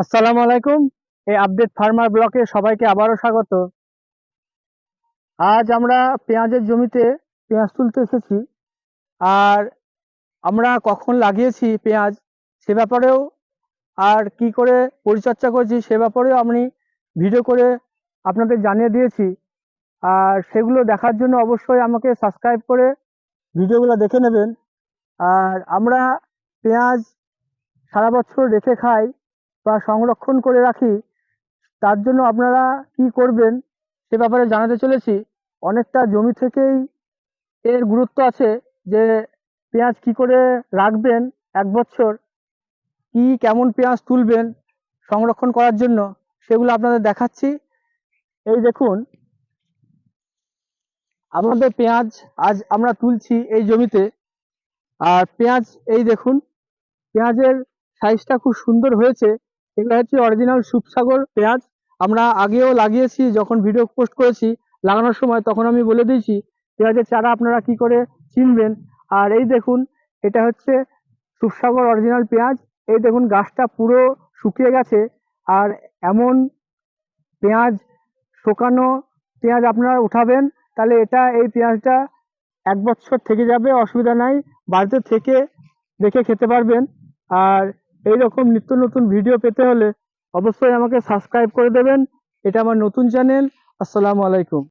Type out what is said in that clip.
আসসালামু আলাইকুম। এই আপডেট ফার্মার ব্লকে সবাইকে আবারও স্বাগত। আজ আমরা পেঁয়াজের জমিতে পেঁয়াজ তুলতে এসেছি। আর আমরা কখন লাগিয়েছি পেঁয়াজ সে ব্যাপারেও আর কি করে পরিচর্যা করছি সে ব্যাপারেও আমি ভিডিও করে আপনাদের জানিয়ে দিয়েছি। আর সেগুলো দেখার জন্য অবশ্যই আমাকে সাবস্ক্রাইব করে ভিডিওগুলো দেখে নেবেন। আর আমরা পেঁয়াজ সারা বছর রেখে খাই। বা সংরক্ষণ করে রাখি, তার জন্য আপনারা কি করবেন সে ব্যাপারে জানাতে চলেছি। অনেকটা জমি থেকেই এর গুরুত্ব আছে যে পেঁয়াজ কি করে রাখবেন এক বছর, কি কেমন পেঁয়াজ তুলবেন সংরক্ষণ করার জন্য সেগুলো আপনাদের দেখাচ্ছি। এই দেখুন, আমাদের পেঁয়াজ আজ আমরা তুলছি এই জমিতে। আর পেঁয়াজ, এই দেখুন, পেঁয়াজের সাইজটা খুব সুন্দর হয়েছে। এগুলো হচ্ছে অরিজিনাল সুপসাগর পেঁয়াজ। আমরা আগেও লাগিয়েছি, যখন ভিডিও পোস্ট করেছি, লাগানোর সময় তখন আমি বলে দিয়েছি, পেঁয়াজের চারা আপনারা কি করে চিনবেন? আর এই দেখুন, এটা হচ্ছে সুপসাগর অরিজিনাল পেঁয়াজ। এই দেখুন, গাছটা পুরো শুকিয়ে গেছে। আর এমন পেঁয়াজ, শুকানো পেঁয়াজ আপনারা উঠাবেন, তাহলে এটা, এই পেঁয়াজটা এক বছর থেকে যাবে, অসুবিধা নাই। বাড়িতে থেকে দেখে খেতে পারবেন। আর এই রকম নিত্য নতুন ভিডিও পেতে হলে অবশ্যই আমাকে সাবস্ক্রাইব করে দেবেন। এটা আমার নতুন চ্যানেল আসসালামু আলাইকুম।